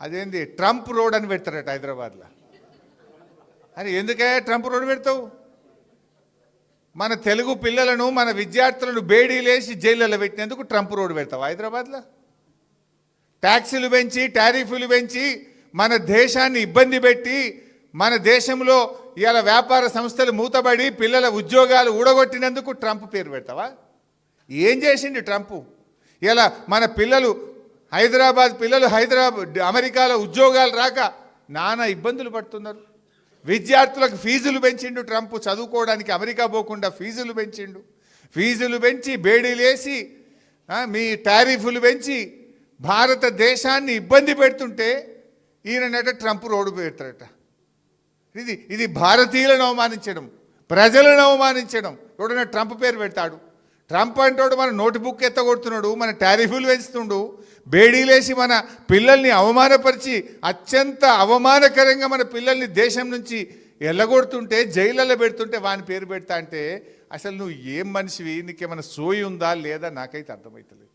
అదేంది? Trump road అని పెడతారట హైదరాబాద్లో. అని ఎందుకే ట్రంప్ రోడ్ పెడతావు? మన తెలుగు పిల్లలను మన విద్యార్థులను బేడీలేసి జైళ్ళలో పెట్టినందుకు ట్రంప్ రోడ్ పెడతావు హైదరాబాద్లో? ట్యాక్సీలు పెంచి టారిఫ్లు పెంచి మన దేశాన్ని ఇబ్బంది పెట్టి మన దేశంలో ఇవాళ వ్యాపార సంస్థలు మూతబడి పిల్లల ఉద్యోగాలు ఊడగొట్టినందుకు ట్రంప్ పేరు పెడతావా? ఏం చేసిండు ట్రంప్? ఇలా మన పిల్లలు హైదరాబాద్ పిల్లలు హైదరాబాద్ అమెరికాలో ఉద్యోగాలు రాక నానా ఇబ్బందులు పడుతున్నారు. విద్యార్థులకు ఫీజులు పెంచిండు ట్రంప్ చదువుకోవడానికి అమెరికా పోకుండా ఫీజులు పెంచిండు. ఫీజులు పెంచి బేడీలేసి మీ టారిఫ్లు పెంచి భారతదేశాన్ని ఇబ్బంది పెడుతుంటే ఈయనట ట్రంప్ రోడ్డు పెడతారట ఇది ఇది భారతీయులను అవమానించడం ప్రజలను అవమానించడం. ఎవడన్నా ట్రంప్ పేరు పెడతాడు. ట్రంప్ అంటాడు మన నోట్బుక్ ఎత్తగొడుతున్నాడు మన టారిఫ్లు పెంచుతుండు బేడీలేసి మన పిల్లల్ని అవమానపరిచి అత్యంత అవమానకరంగా మన పిల్లల్ని దేశం నుంచి ఎల్లగొడుతుంటే జైళ్ళలో పెడుతుంటే వాని పేరు పెడతా అంటే అసలు నువ్వు ఏం మనిషివి? నీకేమైనా సోయి ఉందా లేదా? నాకైతే అర్థమవుతలేదు